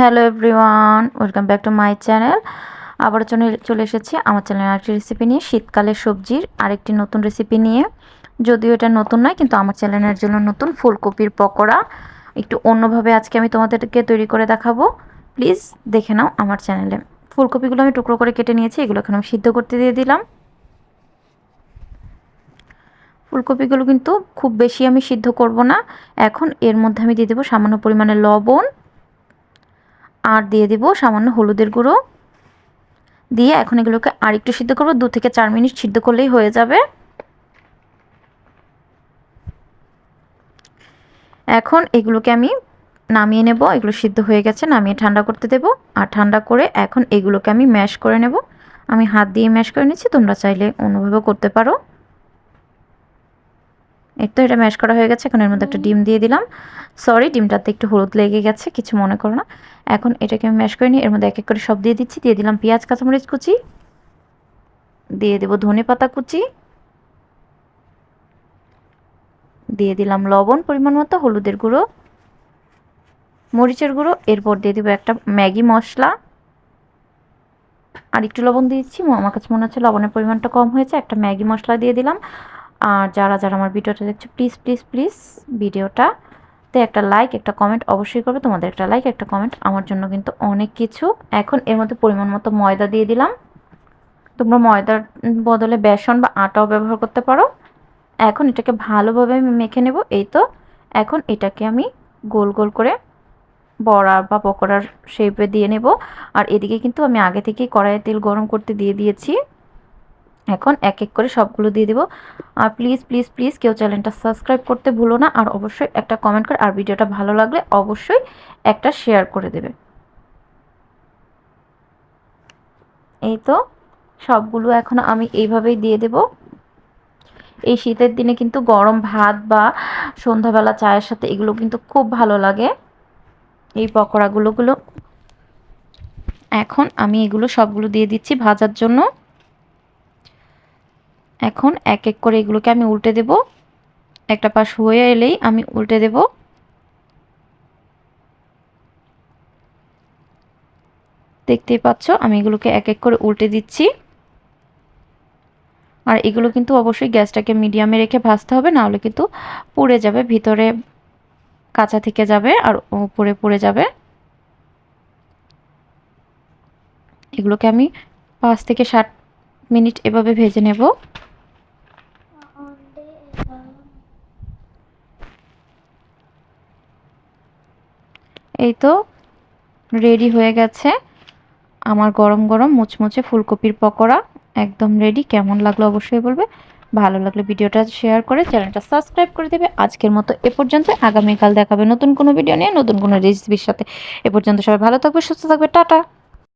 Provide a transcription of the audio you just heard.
Hello everyone welcome back to my channel আবার চলে এসেছি আমার চ্যানেলের আরেকটি রেসিপি নিয়ে শীতকালের সবজির আরেকটি নতুন রেসিপি নিয়ে। যদিও এটা নতুন নয়, কিন্তু আমার চ্যানেলের জন্য নতুন ফুলকপির পকোড়া। একটু অন্যভাবে আজকে আমি তোমাদেরকে তৈরি করে দেখাবো। প্লিজ দেখে নাও আমার চ্যানেলে ফুলকপিগুলো আমি টুকরো করে কেটে নিয়েছি এগুলো এখন আমি সিদ্ধ করতে দিয়ে দিলাম। ফুলকপিগুলো কিন্তু খুব বেশি আমি সিদ্ধ করব না। এখন এর মধ্যে আমি দিয়ে দেবো সামান্য পরিমাণে লবণ। আর দিয়ে দিব সামান্য হলুদের গুঁড়ো। দিয়ে এখন এগুলোকে আর একটু সিদ্ধ করব, দু থেকে চার মিনিট সিদ্ধ করলেই হয়ে যাবে। এখন এগুলোকে আমি নামিয়ে নেব, এগুলো সিদ্ধ হয়ে গেছে, নামিয়ে ঠান্ডা করতে দেব। আর ঠান্ডা করে এখন এগুলোকে আমি ম্যাশ করে নেব। আমি হাত দিয়ে ম্যাশ করে নিচ্ছি, তোমরা চাইলে অন্যভাবেও করতে পারো। তো এটা ম্যাশ করা হয়ে গেছে, এখন এর মধ্যে একটা ডিম দিয়ে দিলাম। সরি ডিমটাতে একটু হলুদ লেগে গেছে, কিছু মনে করো না। এখন এটাকে আমি ম্যাশ করে নিই এর মধ্যে এক এক করে সব দিয়ে দিচ্ছি, দিয়ে দিলাম পেঁয়াজ, কাঁচামরিচ কুচি। দিয়ে দেবো ধনে পাতা কুচি। দিয়ে দিলাম লবণ পরিমাণ মতো, হলুদের গুঁড়ো। মরিচের গুঁড়ো, এরপর দিয়ে দেবো একটা ম্যাগি মশলা। আর একটু লবণ দিয়েছি আমার কাছে মনে হচ্ছে লবণের পরিমাণটা কম হয়েছে, একটা ম্যাগি মশলা দিয়ে দিলাম। আর যারা যারা আমার ভিডিওটা দেখছ প্লিজ প্লিজ প্লিজ ভিডিওটাতে একটা লাইক একটা কমেন্ট অবশ্যই করবে। তোমাদের একটা লাইক একটা কমেন্ট আমার জন্য কিন্তু অনেক কিছু। এখন এর মধ্যে পরিমাণ মতো ময়দা দিয়ে দিলাম। তোমরা ময়দার বদলে বেসন বা আটাও ব্যবহার করতে পারো। এখন এটাকে ভালোভাবে আমি মেখে নেব। এই তো, এখন এটাকে আমি গোল গোল করে বড়া বা পকোড়ার শেপে দিয়ে নেব। আর এদিকে কিন্তু আমি আগে থেকেই কড়াইয়ে তেল গরম করতে দিয়ে দিয়েছি। এখন এক এক করে সবগুলো দিয়ে দেবো। আর প্লিজ প্লিজ প্লিজ কেউ চ্যানেলটা সাবস্ক্রাইব করতে ভুলো না। আর অবশ্যই একটা কমেন্ট করে, আর ভিডিওটা ভালো লাগলে অবশ্যই একটা শেয়ার করে দেবে। এই তো সবগুলো এখন আমি এইভাবেই দিয়ে দেব। এই শীতের দিনে কিন্তু গরম ভাত বা সন্ধ্যাবেলা চায়ের সাথে এগুলো কিন্তু খুব ভালো লাগে। এই পকোড়াগুলোগুলো এখন আমি এগুলো সবগুলো দিয়ে দিচ্ছি ভাজার জন্য। এখন এক এক করে এগুলোকে আমি উল্টে দেব। একটা পাশ হয়ে এলেই আমি উল্টে দেব। দেখতেই পাচ্ছ, আমি এগুলোকে এক এক করে উল্টে দিচ্ছি। আর এগুলো কিন্তু অবশ্যই গ্যাসটাকে মিডিয়ামে রেখে ভাজতে হবে, নাহলে কিন্তু পুড়ে যাবে, ভিতরে কাঁচা থেকে যাবে আর উপরে পুড়ে যাবে। এগুলোকে আমি পাঁচ থেকে ষাট মিনিট এভাবে ভেজে নেব। এই তো রেডি হয়ে গেছে আমার গরম গরম মুচমুচে ফুলকপির পকোড়া, একদম রেডি কেমন লাগল অবশ্যই বলবে। ভালো লাগলে ভিডিওটা শেয়ার করে চ্যানেলটা সাবস্ক্রাইব করে দেবে। আজকের মতো এ পর্যন্ত, আগামীকাল দেখাবে নতুন কোনো ভিডিও নিয়ে, নতুন কোনো রেসিপির সাথে। এ পর্যন্ত সবাই ভালো থাকবে, সুস্থ থাকবে, টাটা।